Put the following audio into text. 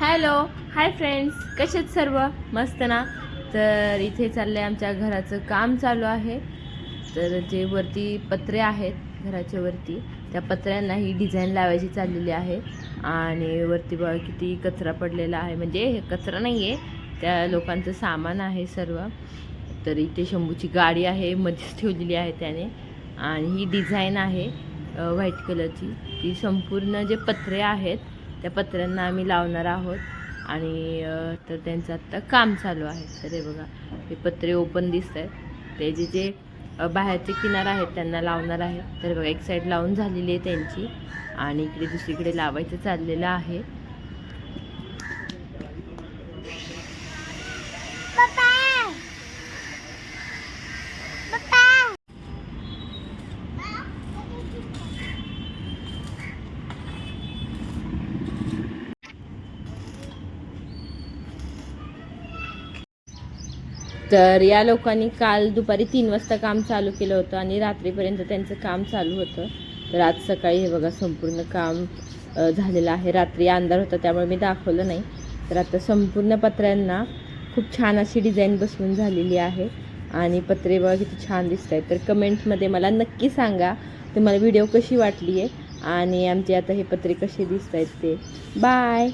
Hello hi friends कसे आहेत सर्व? मस्त ना? तर इथे चाललं आहे आमच्या घराचं काम चालू आहे. तर जे वरती पत्रे आहेत घराच्या वरती त्या पत्र्यांना ही डिझाईन लावायची चाललेली आहे. आणि वरती बघा किती कचरा पडलेला आहे. म्हणजे हे कचरा नाही आहे त्या लोकांचं सामान आहे सर्व. तर इथे शंभूची गाडी आहे मध्येच ठेवलेली आहे त्याने. आणि ही डिझाईन आहे व्हाईट कलरची. ती संपूर्ण जे पत्रे आहेत त्या पत्र्यांना आम्ही लावणार आहोत. आणि तर त्यांचं आत्ता काम चालू आहे. तर हे बघा हे पत्रे ओपन दिसत आहेत. ते जे जे बाहेरचे किनार आहेत त्यांना लावणार आहे. तर बघा एक साईड लावून झालेली आहे त्यांची. आणि इकडे दुसरीकडे लावायचं चाललेलं आहे. तर या लोकांनी काल दुपारी तीन वाजता काम चालू केलं होतं आणि रात्रीपर्यंत त्यांचं काम चालू होतं. तर आज सकाळी हे बघा संपूर्ण काम झालेलं आहे. रात्री अंधार होता त्यामुळे मी दाखवलं नाही. तर आता संपूर्ण पत्र्यांना खूप छान अशी डिझाईन बसवून झालेली आहे. आणि पत्रे बघा किती छान दिसत आहेत तर कमेंटमध्ये मला नक्की सांगा तुम्हाला व्हिडिओ कशी वाटली आहे आणि आमचे आता हे पत्रे कसे दिसत आहेत ते. बाय!